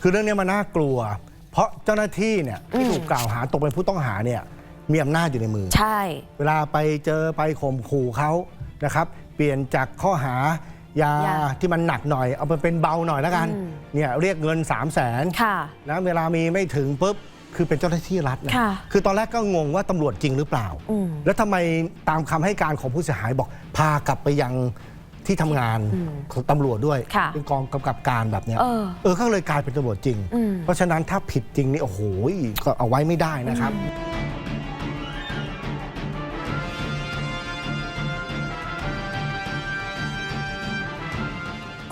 คือเรื่องนี้มันน่ากลัว เพราะเจ้าหน้าที่เนี่ยที่ถูกกล่าวหาตกเป็นผู้ต้องหาเนี่ยมีอำนาจอยู่ในมือ ใช่ เวลาไปเจอไปข่มขู่เขานะครับ เปลี่ยนจากข้อหายายาที่มันหนักหน่อย เอาไปเป็นเบาหน่อยแล้วกันอืมเนี่ยเรียกเงิน 3 0 0แสนค่ะนะเวลามีไม่ถึงปุ๊บคือเป็นเจ้าหน้าที่รัฐนะค่ะคือตอนแรกก็งงว่าตำรวจจริงหรือเปล่าอืมแล้วทำไมตามคำให้การของผู้เสียหายบอกพากลับไปยัง ที่ทำงานอืมของตำรวจด้วย ค่ะเป็นกองกำกับการแบบเนี้ยเออเออก็เลยกลายเป็นตำรวจจริง อืม เพราะฉะนั้นถ้าผิดจริงนี่โอ้โหก็เอาไว้ไม่ได้นะครับ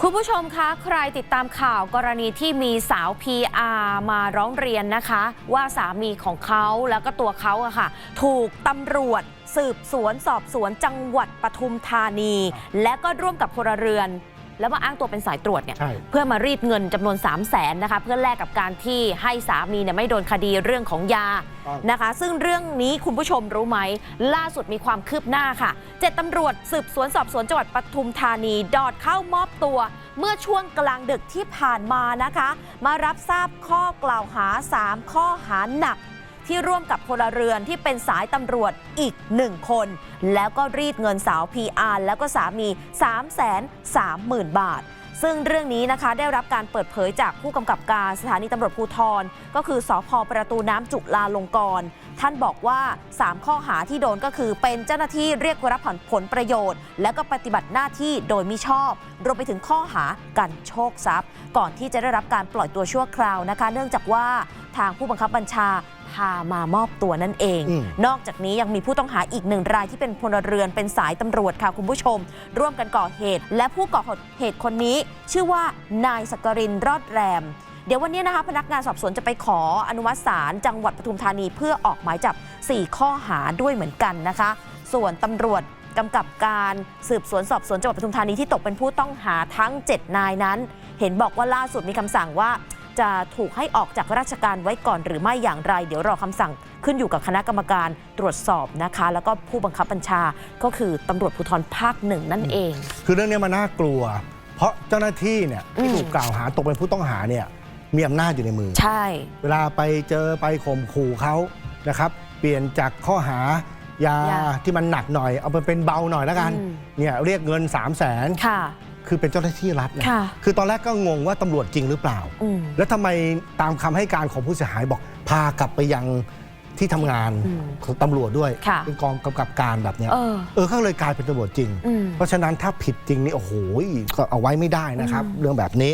คุณผู้ชมคะ ใครติดตามข่าวกรณีที่มีสาว PR มาร้องเรียนนะคะ ว่าสามีของเขาแล้วก็ตัวเขาอะค่ะ ถูกตำรวจสืบสวนสอบสวนจังหวัดปทุมธานี และก็ร่วมกับพลเรือน แล้วมาอ้างตัวเป็นสายตรวจเนี่ยใช่ เพื่อมารีดเงินจำนวน 3 0 0แสนนะคะเพื่อแลกกับการที่ให้สามีเนี่ยไม่โดนคดีเรื่องของยาต้องนะคะ ซึ่งเรื่องนี้คุณผู้ชมรู้ไหม ล่าสุดมีความคืบหน้าค่ะเจ็ดตำรวจสืบสวนสอบสวนจังหวัดปทุมธานีดอดเข้ามอบตัว เมื่อช่วงกลางดึกที่ผ่านมานะคะ มารับทราบข้อกล่าวหา 3 ข้อหาหนัก ที่ร่วมกับพลเรือนที่เป็นสายตำรวจอีกหนึ่งคน แล้วก็รีดเงินสาว PR แล้วก็สามี 3 3 0 0 0 0 บาท ซึ่งเรื่องนี้นะคะได้รับการเปิดเผยจากผู้กำกับการสถานีตำรวจภูทร ก็คือสอพประตูน้ำจุฬาลงกรณ์ท่านบอกว่า 3 ข้อหาที่โดนก็คือเป็นเจ้าหน้าที่เรียกรับผลผลประโยชน์ และก็ปฏิบัติหน้าที่โดยมิชอบ รวมไปถึงข้อหากันโชคทรัพย์ ก่อนที่จะได้รับการปล่อยตัวชั่วคราวนะคะ เนื่องจากว่าทางผู้บังคับบัญชาามามอบตัวนั่นเองอืมนอกจากนี้ยังมีผู้ต้องหาอีกหนึ่งรายที่เป็นพลเรือนเป็นสายตำรวจค่ะคุณผู้ชม ร่วมกันก่อเหตุ และผู้ก่อเหตุคนนี้ ชื่อว่านายสกรินรอดแรมเดี๋ยววันนี้นะคะพนักงานสอบสวนจะไปขออนุมัติศาลจังหวัดปทุมธานีเพื่อออกหมายจับ 4 ข้อหาด้วยเหมือนกันนะคะ ส่วนตำรวจกำกับการสืบสวนสอบสวนจังหวัดปทุมธานีที่ตกเป็นผู้ต้องหาทั้ง 7 นายนั้น เห็นบอกว่าล่าสุดมีคำสั่งว่า จะถูกให้ออกจากราชการไว้ก่อนหรือไม่อย่างไร เดี๋ยวรอคำสั่งขึ้นอยู่กับคณะกรรมการตรวจสอบนะคะ แล้วก็ผู้บังคับบัญชาก็คือตำรวจภูธรภาคหนึ่งนั่นเอง คือเรื่องนี้มันน่ากลัว เพราะเจ้าหน้าที่เนี่ยที่อืมถูกกล่าวหาตกเป็นผู้ต้องหาเนี่ยมีอำนาจอยู่ในมือ ใช่ เวลาไปเจอไปข่มขู่เขานะครับ เปลี่ยนจากข้อหายายาที่มันหนักหน่อย เอาไปเป็นเบาหน่อยแล้วกันอืมเนี่ยเรียกเงิน 3 0 0แสน ค่ะคือเป็นเจ้าหน้าที่รัฐนะค่ะ คือตอนแรกก็งงว่าตำรวจจริงหรือเปล่า อืม แล้วทำไมตามคำให้การของผู้เสียหายบอก พากลับไปยังที่ทำงานอืมของตำรวจด้วย ค่ะเป็นกองกำกับการแบบเนี้ยเออเออก็เลยกลายเป็นตำรวจจริง อืมเพราะฉะนั้นถ้าผิดจริงนี่โอ้โหก็เอาไว้ไม่ได้นะครับ เรื่องแบบนี้